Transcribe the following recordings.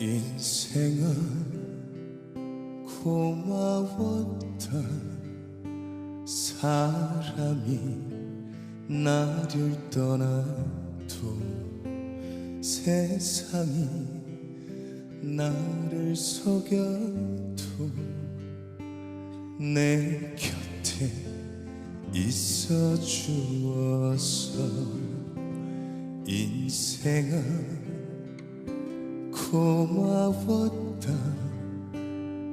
인생아 고마웠다 사람이 나를 떠나도 세상이 나를 속여도 내 곁에 있어 주어서 인생아 고마웠다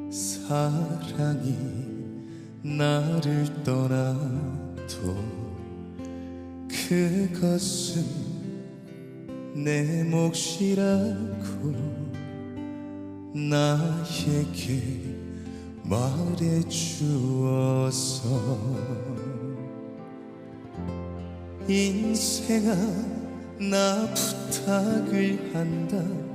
사랑이 나를 떠나도 그것은 내 몫이라고 나에게 말해 주어서 인생아 나 부탁을 한다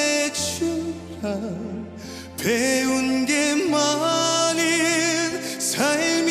주라. 배운 게 많은 삶이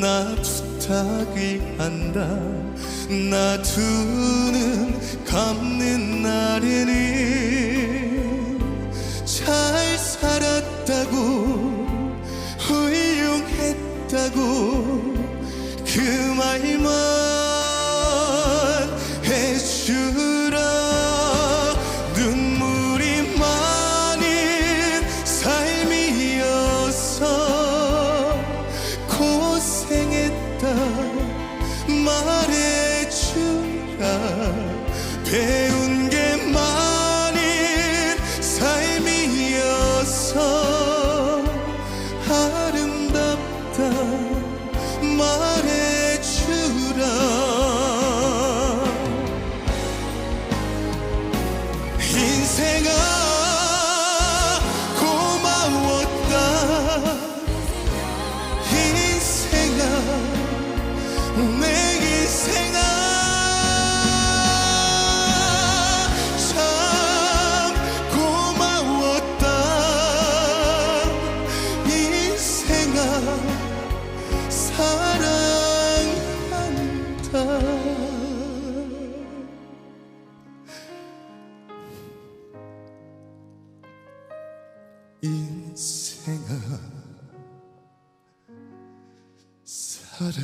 나 부탁을 한다. 나두눈 감는 날에는 잘 살았다고 훌륭했다고. 그 말만 인생아 사랑